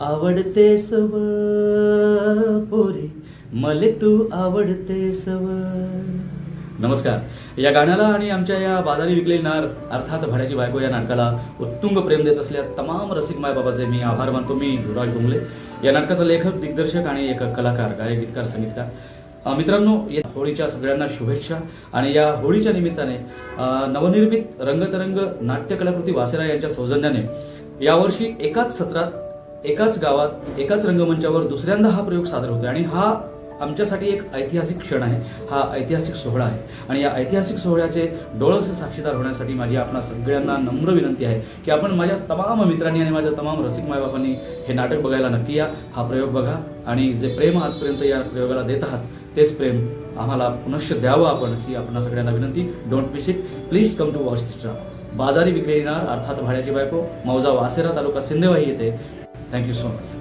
आवडते सव पोरे. मले तू आवडते सव. नमस्कार. या गाण्याला आणि आमच्या या बाजारी विकलेली नार अर्थात भाड्याची बायको या नाटकाला उत्तुंग प्रेम देत असल्या तमाम रसिक मायबाबाचे मी आभार मानतो. मी युवराज डोंगले. या नाटकाचा लेखक दिग्दर्शक आणि एक कलाकार गायक गीतकार संगीतकार. मित्रांनो या होळीच्या सगळ्यांना शुभेच्छा आणि या होळीच्या निमित्ताने नवनिर्मित रंगतरंग नाट्य कलाकृती वासेरा यांच्या सौजन्याने यावर्षी एकाच सत्रात एकाच गावात एकाच रंगमंचावर दुसऱ्यांदा हा प्रयोग सादर होतो आणि हा आमच्यासाठी एक ऐतिहासिक क्षण आहे. हा ऐतिहासिक सोहळा आहे. आणि या ऐतिहासिक सोहळ्याचे डोळस साक्षीदार होण्यासाठी माझी आपणा सगळ्यांना नम्र विनंती आहे की आपण माझ्या तमाम मित्रांनी आणि माझ्या तमाम रसिक मायबापांनी हे नाटक बघायला नक्की या. हा प्रयोग बघा आणि जे प्रेम आजपर्यंत या प्रयोगाला देत आहात तेच प्रेम आम्हाला पुनश्च द्यावं आपण ही आपणा सगळ्यांना विनंती. Don't miss it please come to watch this बाजारी विक्री येणार अर्थात भाड्याची बायको मौजा वासेरा तालुका Sindewahi Thank you so much.